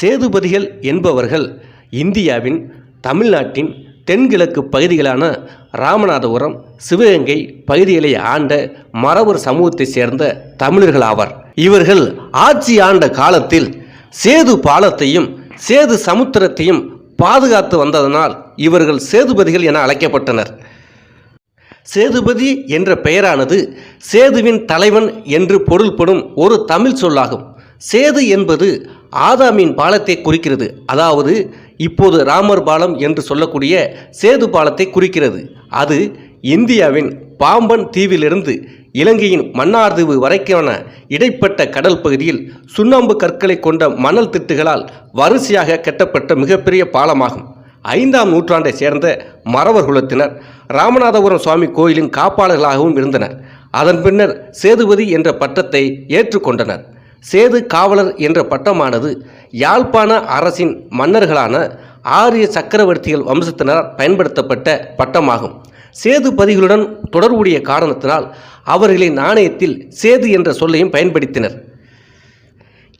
சேதுபதிகள் என்பவர்கள் இந்தியாவின் தமிழ்நாட்டின் தென்கிழக்கு பகுதிகளான ராமநாதபுரம் சிவகங்கை பகுதிகளை ஆண்ட மரவர் சமூகத்தைச் சேர்ந்த தமிழர்கள் ஆவர் இவர்கள் ஆட்சி ஆண்ட காலத்தில் சேது பாலத்தையும் சேது சமுத்திரத்தையும் பாதுகாத்து வந்ததனால் இவர்கள் சேதுபதிகள் என அழைக்கப்பட்டனர். சேதுபதி என்ற பெயரானது சேதுவின் தலைவன் என்று பொருள்படும் ஒரு தமிழ் சொல்லாகும். சேது என்பது ஆதாமின் பாலத்தை குறிக்கிறது. அதாவது இப்போது ராமர் பாலம் என்று சொல்லக்கூடிய சேது பாலத்தை குறிக்கிறது. அது இந்தியாவின் பாம்பன் தீவிலிருந்து இலங்கையின் மன்னார்தீவு வரைக்கான இடைப்பட்ட கடல் பகுதியில் சுண்ணாம்பு கற்களை கொண்ட மணல் திட்டுகளால் வரிசையாக கட்டப்பட்ட மிகப்பெரிய பாலமாகும். ஐந்தாம் நூற்றாண்டை சேர்ந்த மறவர் குலத்தினர் ராமநாதபுரம் சுவாமி கோயிலின் காப்பாளர்களாகவும் இருந்தனர். அதன் பின்னர் சேதுபதி என்ற பட்டத்தை ஏற்றுக்கொண்டனர். சேது காவலர் என்ற பட்டமானது யாழ்ப்பாண அரசின் மன்னர்களான ஆரிய சக்கரவர்த்திகள் வம்சத்தினரால் பயன்படுத்தப்பட்ட பட்டமாகும். சேது பதிகளுடன் தொடர்புடைய காரணத்தினால் அவர்களின் நாணயத்தில் சேது என்ற சொல்லையும் பயன்படுத்தினர்.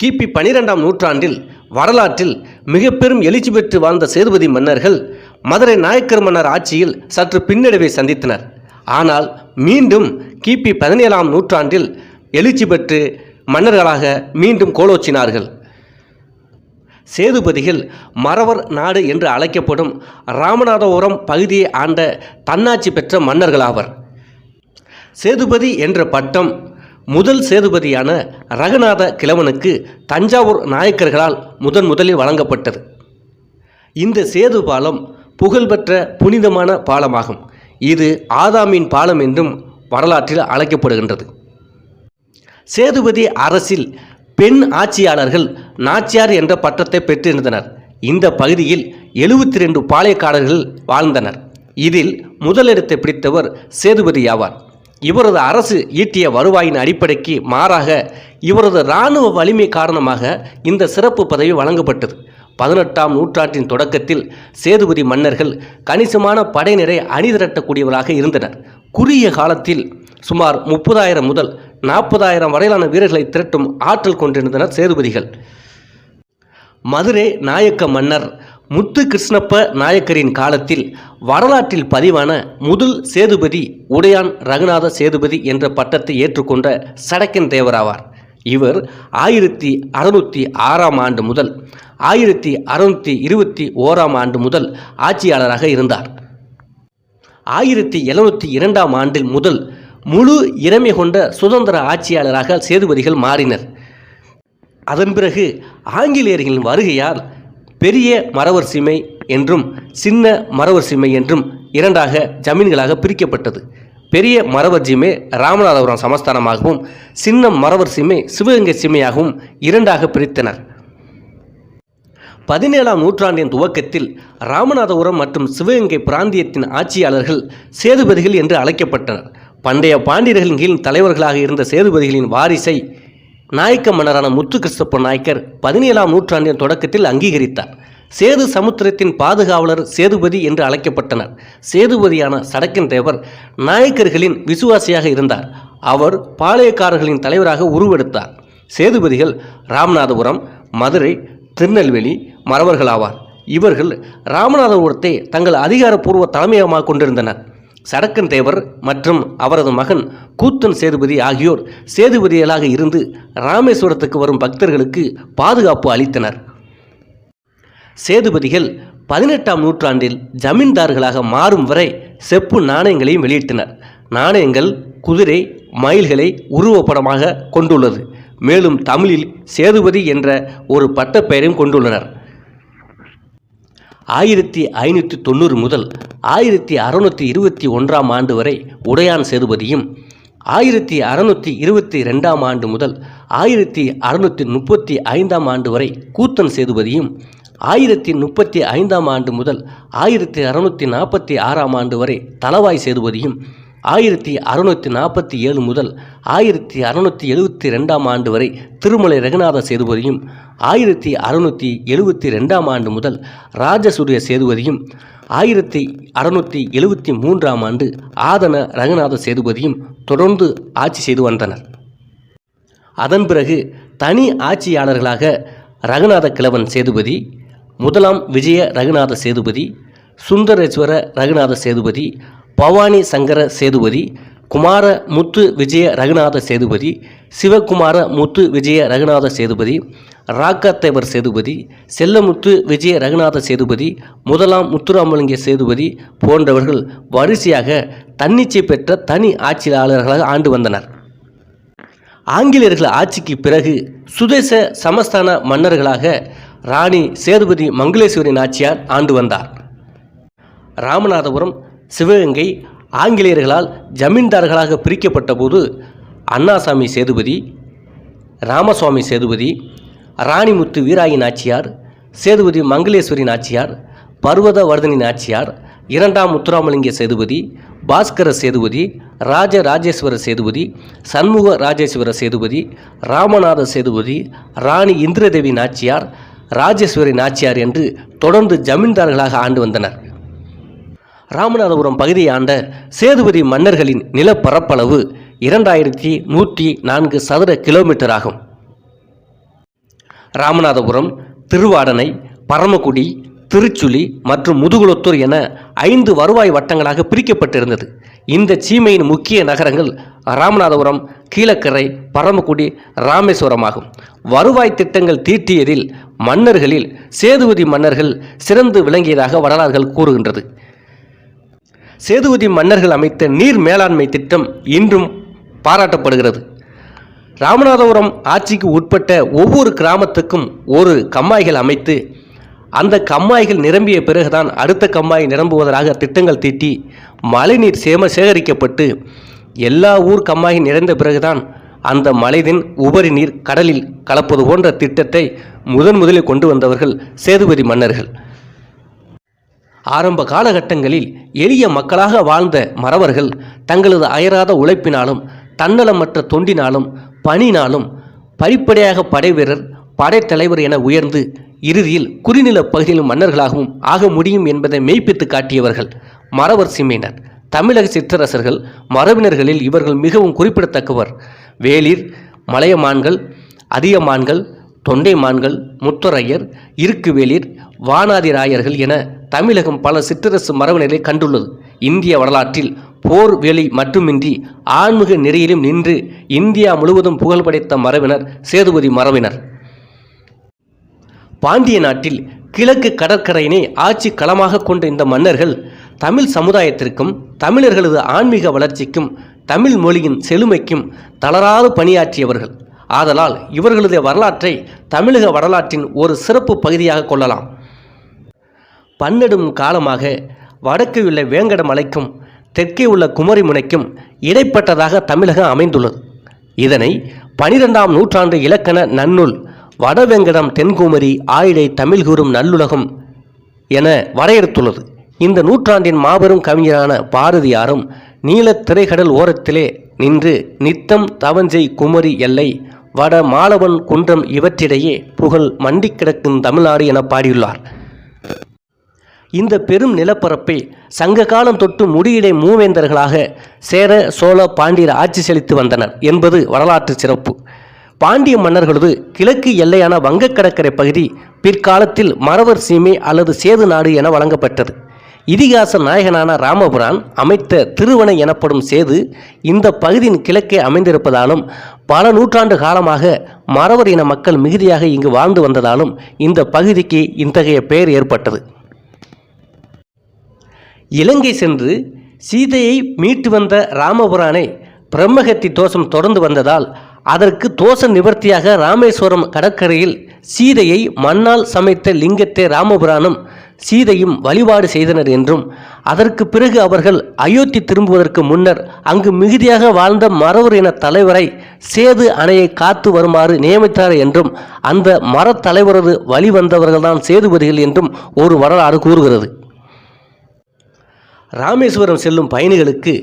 கிபி பனிரெண்டாம் நூற்றாண்டில் வரலாற்றில் மிக பெரும் எழுச்சி பெற்று வாழ்ந்த சேதுபதி மன்னர்கள் மதுரை நாயக்கர் மன்னர் ஆட்சியில் சற்று பின்னடைவை சந்தித்தனர். ஆனால் மீண்டும் கிபி பதினேழாம் நூற்றாண்டில் எழுச்சி பெற்று மன்னர்களாக மீண்டும் கோலோச்சினார்கள். சேதுபதிகள் மறவர் நாடு என்று அழைக்கப்படும் ராமநாதபுரம் பகுதியை ஆண்ட தன்னாட்சி பெற்ற மன்னர்களாவர். சேதுபதி என்ற பட்டம் முதல் சேதுபதியான ரகுநாத கிழவனுக்கு தஞ்சாவூர் நாயக்கர்களால் முதன் முதலில் வழங்கப்பட்டது. இந்த சேது பாலம் புகழ்பெற்ற புனிதமான பாலமாகும். இது ஆதாமின் பாலம் என்றும் வரலாற்றில் அழைக்கப்படுகின்றது. சேதுபதி அரசில் பெண் ஆட்சியாளர்கள் நாச்சியார் என்ற பட்டத்தை பெற்றிருந்தனர். இந்த பகுதியில் எழுபத்தி ரெண்டு பாளையக்காரர்கள் வாழ்ந்தனர். இதில் முதலிடத்தை பிடித்தவர் சேதுபதி ஆவார். இவரது அரசு ஈட்டிய வருவாயின் அடிப்படைக்கு மாறாக இவரது இராணுவ வலிமை காரணமாக இந்த சிறப்பு பதவி வழங்கப்பட்டது. பதினெட்டாம் நூற்றாண்டின் தொடக்கத்தில் சேதுபதி மன்னர்கள் கணிசமான படையினரை அணிதிரட்டக்கூடியவராக இருந்தனர். குறுகிய காலத்தில் சுமார் முப்பதாயிரம் முதல் நாற்பதாயிரம் வரையிலான வீரர்களை திரட்டும் ஆற்றல் கொண்டிருந்தனர் சேதுபதிகள். மதுரை நாயக்க மன்னர் முத்து கிருஷ்ணப்ப நாயக்கரின் காலத்தில் வரலாற்றில் பதிவான முதல் சேதுபதி உடையான் ரகுநாத சேதுபதி என்ற பட்டத்தை ஏற்றுக்கொண்ட சடக்கன் தேவராவார். இவர் ஆயிரத்தி அறுநூற்றி ஆறாம் ஆண்டு முதல் ஆயிரத்தி அறுநூற்றி இருபத்தி ஓராம் ஆண்டு முதல் ஆட்சியாளராக இருந்தார். ஆயிரத்தி எழுநூற்றி இரண்டாம் ஆண்டில் முதல் முழு இறமை கொண்ட சுதந்திர ஆட்சியாளராக சேதுபதிகள் மாறினர். அதன் பிறகு ஆங்கிலேயர்களின் வருகையால் பெரிய மறவர் சீமை என்றும் சின்ன மறவர் சீமை என்றும் இரண்டாக ஜமீன்களாக பிரிக்கப்பட்டது. பெரிய மறவர் சீமை ராமநாதபுரம் சமஸ்தானமாகவும் சின்ன மறவர் சீமை சிவகங்கை சீமையாகவும் இரண்டாக பிரித்தனர். பதினேழாம் நூற்றாண்டின் துவக்கத்தில் ராமநாதபுரம் மற்றும் சிவகங்கை பிராந்தியத்தின் ஆட்சியாளர்கள் சேதுபதிகள் என்று அழைக்கப்பட்டனர். பண்டைய பாண்டியர்களின் கீழ் தலைவர்களாக இருந்த சேதுபதிகளின் வாரிசை நாயக்க மன்னரான முத்து கிறிஸ்தப்ப நாயக்கர் பதினேழாம் நூற்றாண்டின் தொடக்கத்தில் அங்கீகரித்தார். சேது சமுத்திரத்தின் பாதுகாவலர் சேதுபதி என்று அழைக்கப்பட்டனர். சேதுபதியான சடக்கன் தேவர் நாயக்கர்களின் விசுவாசியாக இருந்தார். அவர் பாளையக்காரர்களின் தலைவராக உருவெடுத்தார். சேதுபதிகள் ராமநாதபுரம் மதுரை திருநெல்வேலி மறவர்களாவார். இவர்கள் ராமநாதபுரத்தை தங்கள் அதிகாரப்பூர்வ தலைமையகமாக கொண்டிருந்தனர். சடக்கன் தேவர் மற்றும் அவரது மகன் கூத்தன் சேதுபதி ஆகியோர் சேதுபதிகளாக இருந்து ராமேஸ்வரத்துக்கு வரும் பக்தர்களுக்கு பாதுகாப்பு அளித்தனர். சேதுபதிகள் பதினெட்டாம் நூற்றாண்டில் ஜமீன்தார்களாக மாறும் வரை செப்பு நாணயங்களையும் வெளியிட்டனர். நாணயங்கள் குதிரை மயில்களை உருவப்படமாக கொண்டுள்ளது. மேலும் தமிழில் சேதுபதி என்ற ஒரு பட்டப்பெயரையும் கொண்டுள்ளனர். ஆயிரத்தி ஐநூற்றி தொண்ணூறு முதல் ஆயிரத்தி அறுநூற்றி இருபத்தி ஒன்றாம் ஆண்டு வரை உடையான் சேதுபதியும் ஆயிரத்தி அறுநூற்றி இருபத்தி ரெண்டாம் ஆண்டு முதல் ஆயிரத்தி அறுநூற்றி முப்பத்தி ஐந்தாம் ஆண்டு வரை கூத்தன் சேதுபதியும் ஆயிரத்தி முப்பத்தி ஐந்தாம் ஆண்டு முதல் ஆயிரத்தி அறுநூற்றி நாற்பத்தி ஆறாம் ஆண்டு வரை தளவாய் சேதுபதியும் ஆயிரத்தி அறுநூற்றி நாற்பத்தி ஏழு முதல் ஆயிரத்தி அறுநூற்றி எழுபத்தி ரெண்டாம் ஆண்டு வரை திருமலை ரகுநாத சேதுபதியும் ஆயிரத்தி அறுநூற்றி எழுபத்தி ரெண்டாம் ஆண்டு முதல் ராஜசூரிய சேதுபதியும் ஆயிரத்தி அறுநூற்றி எழுபத்தி மூன்றாம் ஆண்டு ஆதன ரகுநாத சேதுபதியும் தொடர்ந்து ஆட்சி செய்து வந்தனர். அதன் பிறகு தனி ஆட்சியாளர்களாக ரகுநாத கிழவன் சேதுபதி முதலாம் விஜய ரகுநாத சேதுபதி சுந்தரேஸ்வர ரகுநாத சேதுபதி பவானி சங்கர சேதுபதி குமார முத்து விஜய ரகுநாத சேதுபதி சிவகுமார முத்து விஜய ரகுநாத சேதுபதி ராக்கத்தேவர் சேதுபதி செல்லமுத்து விஜய ரகுநாத சேதுபதி முதலாம் முத்துராமலிங்க சேதுபதி போன்றவர்கள் வரிசையாக தன்னிச்சை பெற்ற தனி ஆட்சியாளர்களாக ஆண்டு வந்தனர். ஆங்கிலேயர்கள் ஆட்சிக்கு பிறகு சுதேச சமஸ்தான மன்னர்களாக ராணி சேதுபதி மங்களேஸ்வரி நாச்சியார் ஆண்டு வந்தார். ராமநாதபுரம் சிவகங்கை ஆங்கிலேயர்களால் ஜமீன்தார்களாக பிரிக்கப்பட்ட போது அண்ணாசாமி சேதுபதி ராமசுவாமி சேதுபதி ராணிமுத்து வீராயி நாச்சியார் சேதுபதி மங்களேஸ்வரி நாச்சியார் பர்வதவர்தனி நாச்சியார் இரண்டாம் முத்துராமலிங்க சேதுபதி பாஸ்கர சேதுபதி ராஜ ராஜேஸ்வர சேதுபதி சண்முக ராஜேஸ்வர சேதுபதி ராமநாத சேதுபதி ராணி இந்திரதேவி நாச்சியார் ராஜேஸ்வரி நாச்சியார் என்று தொடர்ந்து ஜமீன்தார்களாக ஆண்டு வந்தனர். ராமநாதபுரம் பகுதியை ஆண்ட சேதுபதி மன்னர்களின் நிலப்பரப்பளவு இரண்டாயிரத்தி நூற்றி நான்கு சதுர கிலோமீட்டர் ஆகும் ராமநாதபுரம் திருவாடனை பரமக்குடி திருச்சுழி மற்றும் முதுகுளத்தூர் என ஐந்து வருவாய் வட்டங்களாக பிரிக்கப்பட்டிருந்தது. இந்த சீமையின் முக்கிய நகரங்கள் ராமநாதபுரம் கீழக்கரை பரமக்குடி ராமேஸ்வரம் ஆகும். வருவாய் திட்டங்கள் தீட்டியதில் மன்னர்களில் சேதுபதி மன்னர்கள் சிறந்து விளங்கியதாக வரலாறுகள் கூறுகின்றது. சேதுபதி மன்னர்கள் அமைத்த நீர் மேலாண்மை திட்டம் இன்றும் பாராட்டப்படுகிறது. ராமநாதபுரம் ஆட்சிக்கு உட்பட்ட ஒவ்வொரு கிராமத்துக்கும் ஒரு கம்மாய்கள் அமைத்து அந்த கம்மாய்கள் நிரம்பிய பிறகுதான் அடுத்த கம்மாய் நிரம்புவதாக திட்டங்கள் தீட்டி மழைநீர் சேம சேகரிக்கப்பட்டு எல்லா ஊர் கம்மாய் நிறைந்த பிறகுதான் அந்த மலைதின் உபரி நீர் கடலில் கலப்பது போன்ற திட்டத்தை முதன் முதலில் கொண்டு வந்தவர்கள் சேதுபதி மன்னர்கள். ஆரம்ப காலகட்டங்களில் எளிய மக்களாக வாழ்ந்த மறவர்கள் தங்களது அயராத உழைப்பினாலும் தன்னலமற்ற தொண்டினாலும் பணினாலும் படிப்படியாக படைவீரர் படைத்தலைவர் என உயர்ந்து இறுதியில் குறிநில பகுதியிலும் மன்னர்களாகவும் ஆக முடியும் என்பதை மெய்ப்பித்து காட்டியவர்கள் மறவர் சிமையினர் தமிழக சிற்றரசர்கள் மரபினர்களில் இவர்கள் மிகவும் குறிப்பிடத்தக்கவர். வேளிர் மலையமான்கள் அதியமான்கள் தொண்டைமான்கள் முத்தரையர் இருக்குவேளிர் வானாதிராயர்கள் என தமிழகம் பல சிற்றரசு மரபினரை கண்டுள்ளது. இந்திய வரலாற்றில் போர் வேலி மட்டுமின்றி ஆன்மீக நிறையிலும் நின்று இந்தியா முழுவதும் புகழ் படைத்த மரபினர் சேதுபதி மரபினர். பாண்டிய நாட்டில் கிழக்கு கடற்கரையினை ஆட்சி களமாக கொண்ட இந்த மன்னர்கள் தமிழ் சமுதாயத்திற்கும் தமிழர்களது ஆன்மீக வளர்ச்சிக்கும் தமிழ் மொழியின் செழுமைக்கும் தளராது பணியாற்றியவர்கள். ஆதலால் இவர்களது வரலாற்றை தமிழக வரலாற்றின் ஒரு சிறப்பு பகுதியாக கொள்ளலாம். பன்னெடும் காலமாக வடக்கே உள்ள வேங்கட மலைக்கும் தெற்கே உள்ள குமரி முனைக்கும் இடைப்பட்டதாக தமிழகம் அமைந்துள்ளது. இதனை பனிரெண்டாம் நூற்றாண்டு இலக்கண நன்னூல் வடவேங்கடம் தென்குமரி ஆயிடை தமிழ் கூறும் நல்லுலகம் என வரையறுத்துள்ளது. இந்த நூற்றாண்டின் மாபெரும் கவிஞரான பாரதியாரும் நீலத் திரைக்கடல் ஓரத்திலே நின்று நித்தம் தவஞ்சை குமரி எல்லை வட மாலவன் குன்றம் இவற்றிடையே புகழ் மண்டி கிடக்கும் தமிழ்நாடு என பாடியுள்ளார். இந்த பெரும் நிலப்பரப்பை சங்க காலம் தொட்டு முடியிடை மூவேந்தர்களாக சேர சோழ பாண்டியர் ஆட்சி செலுத்தி வந்தனர் என்பது வரலாற்று சிறப்பு. பாண்டிய மன்னர்களது கிழக்கு எல்லையான வங்கக் கடற்கரை பகுதி பிற்காலத்தில் மறவர் சீமை அல்லது சேது நாடு என வழங்கப்பட்டது. இதிகாச நாயகனான ராமபுரான் அமைத்த திருவனை எனப்படும் சேது இந்த பகுதியின் கிழக்கே அமைந்திருப்பதாலும் பல நூற்றாண்டு காலமாக மறவர் இன மக்கள் மிகுதியாக இங்கு வாழ்ந்து வந்ததாலும் இந்த பகுதிக்கு இத்தகைய பெயர் ஏற்பட்டது. இலங்கை சென்று சீதையை மீட்டு வந்த ராமபுரானை பிரம்மகத்தி தோஷம் தொடர்ந்து வந்ததால் அதற்கு தோஷ நிவர்த்தியாக ராமேஸ்வரம் கடற்கரையில் சீதையை மண்ணால் சமைத்த லிங்கத்தை ராமபுரானும் சீதையும் வழிபாடு செய்தனர் என்றும் அதற்கு பிறகு அவர்கள் அயோத்தி திரும்புவதற்கு முன்னர் அங்கு மிகுதியாக வாழ்ந்த மறவர் இன தலைவரை சேது அணையை காத்து வருமாறு நியமித்தார் என்றும் அந்த மரத் தலைவரது வழி சேதுபதிகள் என்றும் ஒரு வரலாறு கூறுகிறது. ராமேஸ்வரம் செல்லும் பயணிகளுக்கு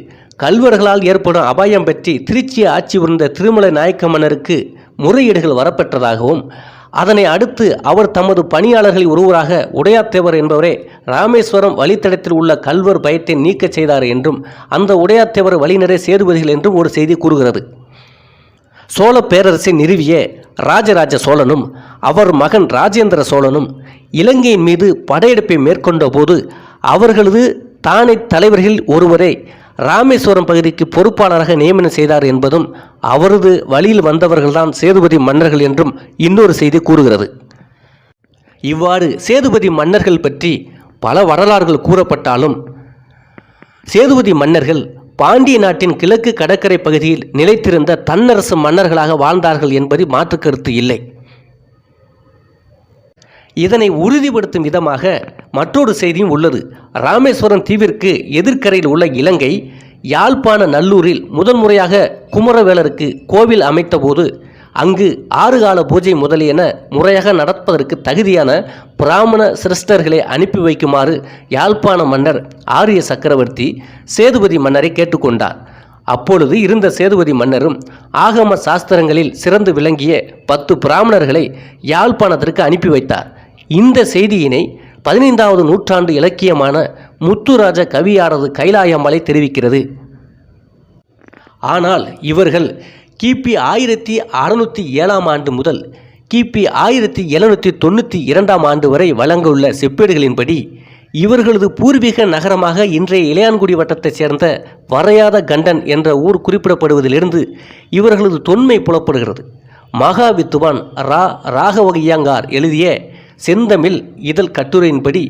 கல்வர்களால் ஏற்படும் அபாயம் பற்றி திருச்சி ஆட்சி புரிந்த திருமலை நாயக்க மன்னருக்கு முறையீடுகள் வரப்பெற்றதாகவும் அதனை அடுத்து அவர் தமது பணியாளர்களில் ஒருவராக உடையாத்தேவர் என்பவரே ராமேஸ்வரம் வழித்தடத்தில் உள்ள கல்வர் பயத்தை நீக்கச் செய்தார் என்றும் அந்த உடையாத்தேவர் வழிநடை சேதுபதிகள் என்றும் ஒரு செய்தி கூறுகிறது. சோழ பேரரசை நிறுவிய ராஜராஜ சோழனும் அவர் மகன் ராஜேந்திர சோழனும் இலங்கையின் மீது படையெடுப்பை மேற்கொண்ட போது அவர்களது தானை தலைவர்களில் ஒருவரை ராமேஸ்வரம் பகுதிக்கு பொறுப்பாளராக நியமனம் செய்தார் என்பதும் அவரது வழியில் வந்தவர்கள்தான் சேதுபதி மன்னர்கள் என்றும் இன்னொரு செய்தி கூறுகிறது. இவ்வாறு சேதுபதி மன்னர்கள் பற்றி பல வரலாறுகள் கூறப்பட்டாலும் சேதுபதி மன்னர்கள் பாண்டிய நாட்டின் கிழக்கு கடற்கரை பகுதியில் நிலைத்திருந்த தன்னரசு மன்னர்களாக வாழ்ந்தார்கள் என்பது மாற்று கருத்து இல்லை. இதனை உறுதிப்படுத்தும் விதமாக மற்றொரு செய்தியும் உள்ளது. ராமேஸ்வரம் தீவிற்கு எதிர்க்கரையில் உள்ள இலங்கை யாழ்ப்பாண நல்லூரில் முதன் முறையாக குமரவேலருக்கு கோவில் அமைத்தபோது அங்கு ஆறு கால பூஜை முதலியன முறையாக நடப்பதற்கு தகுதியான பிராமண சிரஷ்டர்களை அனுப்பி வைக்குமாறு யாழ்ப்பாண மன்னர் ஆரிய சக்கரவர்த்தி சேதுபதி மன்னரை கேட்டுக்கொண்டார். அப்பொழுது இருந்த சேதுபதி மன்னரும் ஆகம சாஸ்திரங்களில் சிறந்து விளங்கிய பத்து பிராமணர்களை யாழ்ப்பாணத்திற்கு அனுப்பி வைத்தார். இந்த செய்தியினை பதினைந்தாவது நூற்றாண்டு இலக்கியமான முத்துராஜ கவியாரது கைலாயமலை தெரிவிக்கிறது. ஆனால் இவர்கள் கிபி ஆயிரத்தி அறுநூற்றி ஏழாம் ஆண்டு முதல் கிபி ஆயிரத்தி எழுநூற்றி தொண்ணூற்றி இரண்டாம் ஆண்டு வரை வழங்கவுள்ள செப்பேடுகளின்படி இவர்களது பூர்வீக நகரமாக இன்றைய இளையான்குடி வட்டத்தைச் சேர்ந்த வரையாத கண்டன் என்ற ஊர் குறிப்பிடப்படுவதிலிருந்து இவர்களது தொன்மை புலப்படுகிறது. மகாவித்துவான் ரா ராகவகையாங்கார் எழுதிய செந்தமிழ் இதழ் கட்டுரையின்படி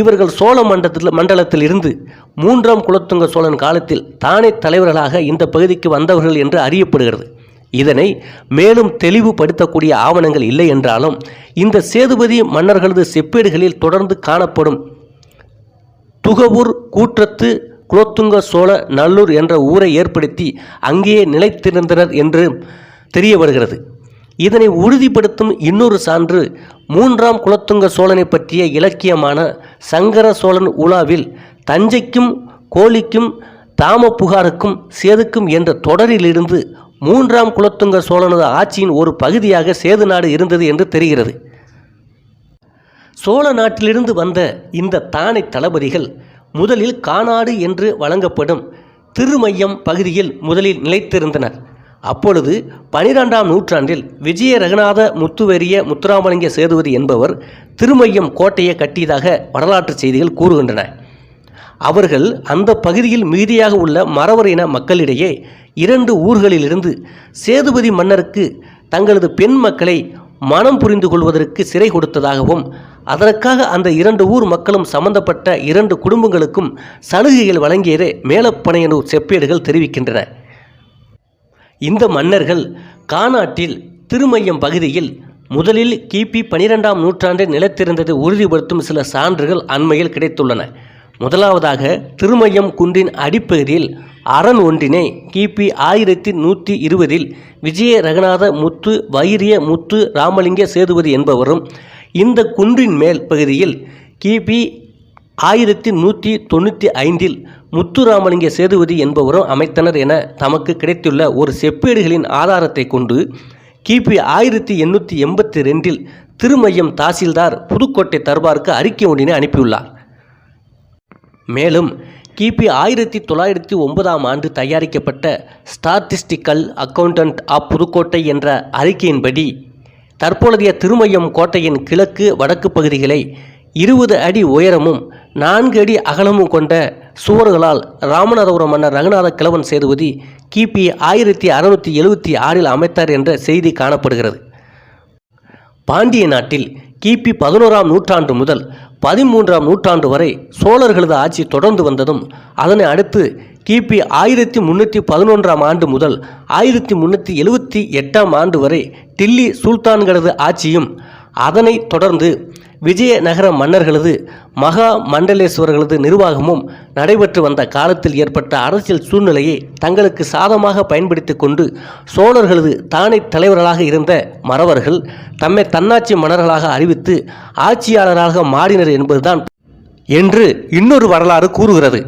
இவர்கள் சோழ மண்டலத்தில் மண்டலத்தில் இருந்து மூன்றாம் குலத்துங்க சோழன் காலத்தில் தானே தலைவர்களாக இந்த பகுதிக்கு வந்தவர்கள் என்று அறியப்படுகிறது. இதனை மேலும் தெளிவுபடுத்தக்கூடிய ஆவணங்கள் இல்லை என்றாலும் இந்த சேதுபதி மன்னர்களது செப்பேடுகளில் தொடர்ந்து காணப்படும் துகவூர் கூற்றத்து குலோத்துங்க சோழ நல்லூர் என்ற ஊரை ஏற்படுத்தி அங்கேயே நிலைத்திருந்தனர் என்று தெரிய வருகிறது. இதனை உறுதிப்படுத்தும் இன்னொரு சான்று மூன்றாம் குலத்துங்க சோழனை பற்றிய இலக்கியமான சங்கர சோழன் உலாவில் தஞ்சைக்கும் கோழிக்கும் தாம புகாருக்கும் சேதுக்கும் என்ற தொடரிலிருந்து மூன்றாம் குலத்துங்க சோழனது ஆட்சியின் ஒரு பகுதியாக சேது நாடு இருந்தது என்று தெரிகிறது. சோழ நாட்டிலிருந்து வந்த இந்த தானை தளபதிகள் முதலில் கானாடு என்று வழங்கப்படும் திருமையம் பகுதியில் முதலில் நிலைத்திருந்தனர். அப்பொழுது பனிரெண்டாம் நூற்றாண்டில் விஜய ரகுநாத முத்துவெரிய முத்துராமலிங்க சேதுபதி என்பவர் திருமையம் கோட்டையை கட்டியதாக வரலாற்று செய்திகள் கூறுகின்றன. அவர்கள் அந்த பகுதியில் மீதியாக உள்ள மறவர் இன மக்களிடையே இரண்டு ஊர்களிலிருந்து சேதுபதி மன்னருக்கு தங்களது பெண் மக்களை மனம் புரிந்து கொள்வதற்கு சிறை கொடுத்ததாகவும் அதற்காக அந்த இரண்டு ஊர் மக்களும் சம்பந்தப்பட்ட இரண்டு குடும்பங்களுக்கும் சலுகைகள் வழங்கியதே மேலப்பனையனூர் செப்பேடுகள் தெரிவிக்கின்றன. இந்த மன்னர்கள் கானாட்டில் திருமையம் பகுதியில் முதலில் கிபி பனிரெண்டாம் நூற்றாண்டில் நிலைத்திருந்ததை உறுதிப்படுத்தும் சில சான்றுகள் அண்மையில் கிடைத்துள்ளன. முதலாவதாக திருமயம் குன்றின் அடிப்பகுதியில் அரண் ஒன்றினை கிபி ஆயிரத்தி நூற்றி இருபதில் விஜய ரகுநாத முத்து வைரிய முத்து ராமலிங்க சேதுபதி என்பவரும் இந்த குன்றின் மேல் பகுதியில் கிபி ஆயிரத்தி நூற்றி தொண்ணூற்றி ஐந்தில் முத்துராமலிங்க சேதுபதி என்பவரும் அமைத்தனர் என தமக்கு கிடைத்துள்ள ஒரு செப்பேடுகளின் ஆதாரத்தை கொண்டு கிபி ஆயிரத்தி எண்ணூற்றி எண்பத்தி ரெண்டில் திருமையம் தாசில்தார் புதுக்கோட்டை தர்பாருக்கு அறிக்கை ஒன்றினை அனுப்பியுள்ளார். மேலும் கிபி ஆயிரத்தி தொள்ளாயிரத்தி ஒன்பதாம் ஆண்டு தயாரிக்கப்பட்ட ஸ்டாட்டிஸ்டிக்கல் அக்கவுண்டன்ட் ஆஃப் புதுக்கோட்டை என்ற அறிக்கையின்படி தற்பொழுதைய திருமையம் கோட்டையின் கிழக்கு வடக்கு பகுதிகளை இருபது அடி உயரமும் நான்கு அடி அகலமும் கொண்ட சுவர்களால் ராமநாதபுரம் மன்னர் ரகுநாத கிழவன் சேதுபதி கிபி ஆயிரத்தி அறுநூற்றி எழுபத்தி ஆறில் அமைத்தார் என்ற செய்தி காணப்படுகிறது. பாண்டிய நாட்டில் கிபி பதினோராம் நூற்றாண்டு முதல் பதிமூன்றாம் நூற்றாண்டு வரை சோழர்களது ஆட்சி தொடர்ந்து வந்ததும் அதனை அடுத்து கிபி ஆயிரத்தி முன்னூற்றி பதினொன்றாம் ஆண்டு முதல் ஆயிரத்தி முன்னூற்றி எழுபத்தி எட்டாம் ஆண்டு வரை டில்லி சுல்தான்களது ஆட்சியும் அதனைத் தொடர்ந்து விஜயநகர மன்னர்களது மகா மண்டலேஸ்வரர்களது நிர்வாகமும் நடைபெற்று வந்த காலத்தில் ஏற்பட்ட அரசியல் சூழ்நிலையை தங்களுக்கு சாதமாக பயன்படுத்தி கொண்டு சோழர்களது தானே தலைவர்களாக இருந்த மறவர்கள் தம்மை தன்னாட்சி மன்னர்களாக அறிவித்து ஆட்சியாளராக மாறினர் என்பதுதான் என்று இன்னொரு வரலாறு கூறுகிறது.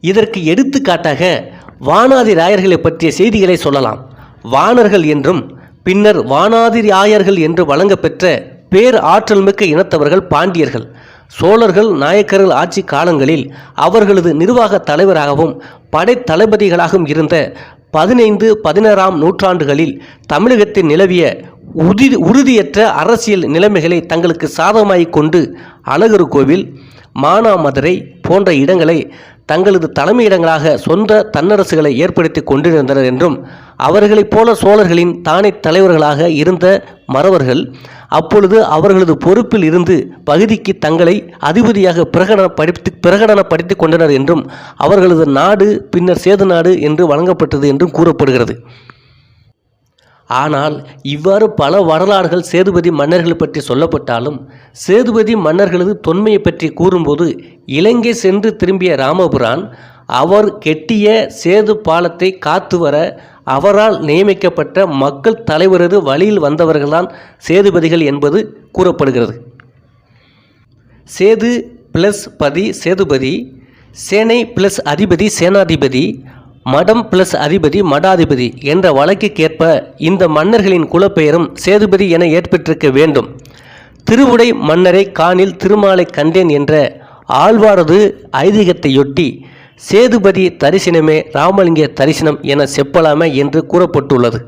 இதற்கு எடுத்துக்காட்டாக வானாதி ராயர்களை பற்றிய செய்திகளை சொல்லலாம். வானர்கள் என்றும் பின்னர் வானாதி என்று வழங்கப்பெற்ற பேர் ஆற்றல் மிக்க இனத்தவர்கள் பாண்டியர்கள். சோழர்கள் நாயக்கர்கள் ஆட்சி காலங்களில் அவர்களது நிர்வாக தலைவராகவும் படைத்தளபதிகளாகவும் இருந்த பதினைந்து பதினாறாம் நூற்றாண்டுகளில் தமிழகத்தில் நிலவிய உதி உறுதியற்ற அரசியல் நிலைமைகளை தங்களுக்கு சாதகமாய் கொண்டு அழகர் கோவில் மானாமதுரை போன்ற இடங்களை தங்களது தலைமையிடங்களாக சொந்த தன்னரசுகளை ஏற்படுத்தி கொண்டிருந்தனர் என்றும் அவர்களைப் போல சோழர்களின் தானே தலைவர்களாக இருந்த மறவர்கள் அப்பொழுது அவர்களது பொறுப்பில் இருந்து பகுதிக்கு தங்களை அதிபதியாக பிரகடனப்படுத்தி பிரகடனப்படுத்தி கொண்டனர் என்றும் அவர்களது நாடு பின்னர் சேது நாடு என்று வழங்கப்பட்டது என்றும் கூறப்படுகிறது. ஆனால் இவ்வாறு பல வரலாறுகள் சேதுபதி மன்னர்கள் பற்றி சொல்லப்பட்டாலும் சேதுபதி மன்னர்களது தொன்மையை பற்றி கூறும்போது இலங்கை சென்று திரும்பிய ராமபுரான் அவர் கெட்டிய சேது பாலத்தை காத்து வர அவரால் நியமிக்கப்பட்ட மக்கள் தலைவரது வழியில் வந்தவர்கள்தான் சேதுபதிகள் என்பது கூறப்படுகிறது. சேது பிளஸ் பதி சேதுபதி சேனை பிளஸ் அதிபதி சேனாதிபதி மடம் பிளஸ் அதிபதி மடாதிபதி என்ற வழக்குக்கேற்ப இந்த மன்னர்களின் குலப்பெயரும் சேதுபதி என ஏற்பட்டிருக்க வேண்டும். திருவுடை மன்னரை காணில் திருமாலை கண்டேன் என்ற ஆழ்வாரது ஐதீகத்தையொட்டி சேதுபதி தரிசனமே ராமலிங்க தரிசனம் என செப்பலாமே என்று கூறப்பட்டுள்ளது.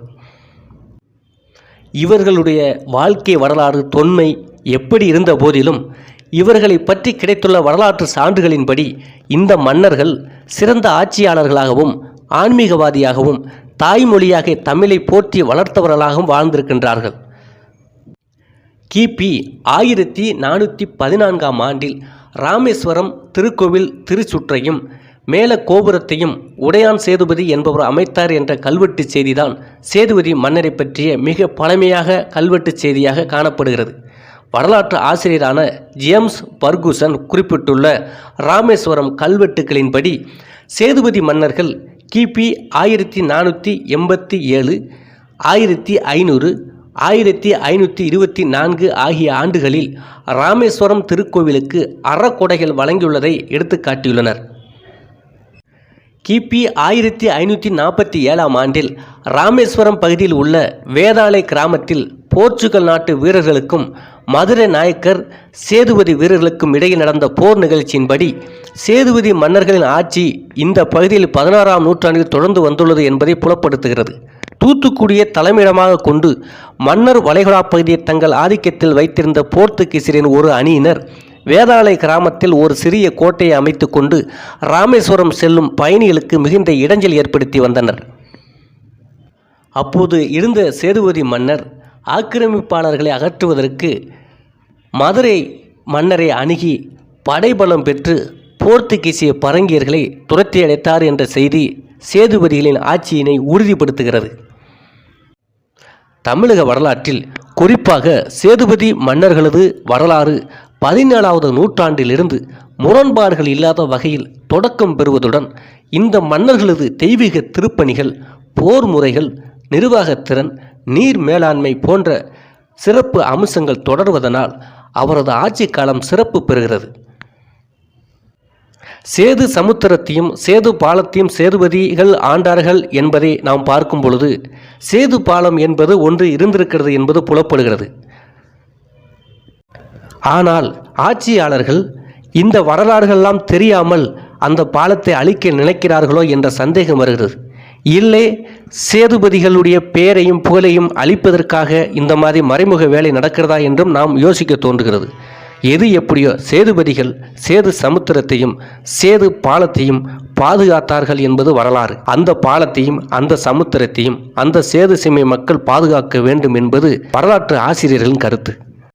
இவர்களுடைய வாழ்க்கை வரலாறு தொன்மை எப்படி இருந்த போதிலும் இவர்களை பற்றி கிடைத்துள்ள வரலாற்று சான்றுகளின்படி இந்த மன்னர்கள் சிறந்த ஆட்சியாளர்களாகவும் ஆன்மீகவாதியாகவும் தாய்மொழியாக தமிழை போற்றி வளர்த்தவர்களாகவும் வாழ்ந்திருக்கின்றார்கள். கிபி ஆயிரத்தி நானூற்றி பதினான்காம் ஆண்டில் ராமேஸ்வரம் திருக்கோவில் திருச்சுற்றையும் மேல கோபுரத்தையும் உடையான் சேதுபதி என்பவர் அமைத்தார் என்ற கல்வெட்டுச் செய்திதான் சேதுபதி மன்னரை பற்றிய மிக பழமையாக கல்வெட்டுச் செய்தியாக காணப்படுகிறது. வரலாற்று ஆசிரியரான ஜேம்ஸ் பர்குசன் குறிப்பிட்டுள்ள ராமேஸ்வரம் கல்வெட்டுகளின்படி சேதுபதி மன்னர்கள் கிபி ஆயிரத்தி நானூற்றி எண்பத்தி ஏழு ஆயிரத்தி ஐநூறு ஆயிரத்தி ஐநூற்றி இருபத்தி நான்கு ஆகிய ஆண்டுகளில் ராமேஸ்வரம் திருக்கோவிலுக்கு அறக்கொடைகள் வழங்கியுள்ளதை எடுத்துக்காட்டியுள்ளனர் கிபி ஆயிரத்தி ஐநூற்றி நாற்பத்தி ஏழாம் ஆண்டில் ராமேஸ்வரம் பகுதியில் உள்ள வேதாளை கிராமத்தில் போர்ச்சுகல் நாட்டு வீரர்களுக்கும் மதுரை நாயக்கர் சேதுபதி வீரர்களுக்கும் இடையில் நடந்த போர் நிகழ்ச்சியின்படி சேதுபதி மன்னர்களின் ஆட்சி இந்த பகுதியில் பதினாறாம் நூற்றாண்டில் தொடர்ந்து வந்துள்ளது என்பதை புலப்படுத்துகிறது. தூத்துக்குடியை தலைமையிடமாக கொண்டு மன்னர் வளைகுடா பகுதியை தங்கள் ஆதிக்கத்தில் வைத்திருந்த போர்த்துகீசரின் ஒரு அணியினர் வேதாளை கிராமத்தில் ஒரு சிறிய கோட்டையை அமைத்து கொண்டு ராமேஸ்வரம் செல்லும் பயணிகளுக்கு மிகுந்த இடைஞ்சல் ஏற்படுத்தி வந்தனர். அப்போது இருந்த சேதுபதி மன்னர் ஆக்கிரமிப்பாளர்களை அகற்றுவதற்கு மதுரை மன்னரை அணுகி படைபலம் பெற்று போர்த்துகீசிய பரங்கியர்களை துரத்தி அடைத்தார் என்ற செய்தி சேதுபதிகளின் ஆட்சியினை உறுதிப்படுத்துகிறது. தமிழக வரலாற்றில் குறிப்பாக சேதுபதி மன்னர்களது வரலாறு பதினேழாவது நூற்றாண்டிலிருந்து முரண்பாடுகள் இல்லாத வகையில் தொடக்கம் பெறுவதுடன் இந்த மன்னர்களது தெய்வீக திருப்பணிகள் போர் முறைகள் நிர்வாகத்திறன் நீர் மேலாண்மை போன்ற சிறப்பு அம்சங்கள் தொடர்வதனால் அவரது ஆட்சி காலம் சிறப்பு பெறுகிறது. சேது சமுத்திரத்தையும் சேது பாலத்தையும் சேதுபதிகள் ஆண்டார்கள் என்பதை நாம் பார்க்கும் பொழுது சேது பாலம் என்பது ஒன்று இருந்திருக்கிறது என்பது புலப்படுகிறது. ஆனால் ஆட்சியாளர்கள் இந்த வரலாறுகளெல்லாம் தெரியாமல் அந்த பாலத்தை அழிக்க நினைக்கிறார்களோ என்ற சந்தேகம் வருகிறது. இல்லை சேதுபதிகளுடைய பெயரையும் புகழையும் அழிப்பதற்காக இந்த மாதிரி மறைமுக வேலை நடக்கிறதா என்றும் நாம் யோசிக்க தோன்றுகிறது. எது எப்படியோ சேதுபதிகள் சேது சமுத்திரத்தையும் சேது பாலத்தையும் பாதுகாத்தார்கள் என்பது வரலாறு. அந்த பாலத்தையும் அந்த சமுத்திரத்தையும் அந்த சேது சிமை மக்கள் பாதுகாக்க வேண்டும் என்பது வரலாற்று ஆசிரியர்களின் கருத்து.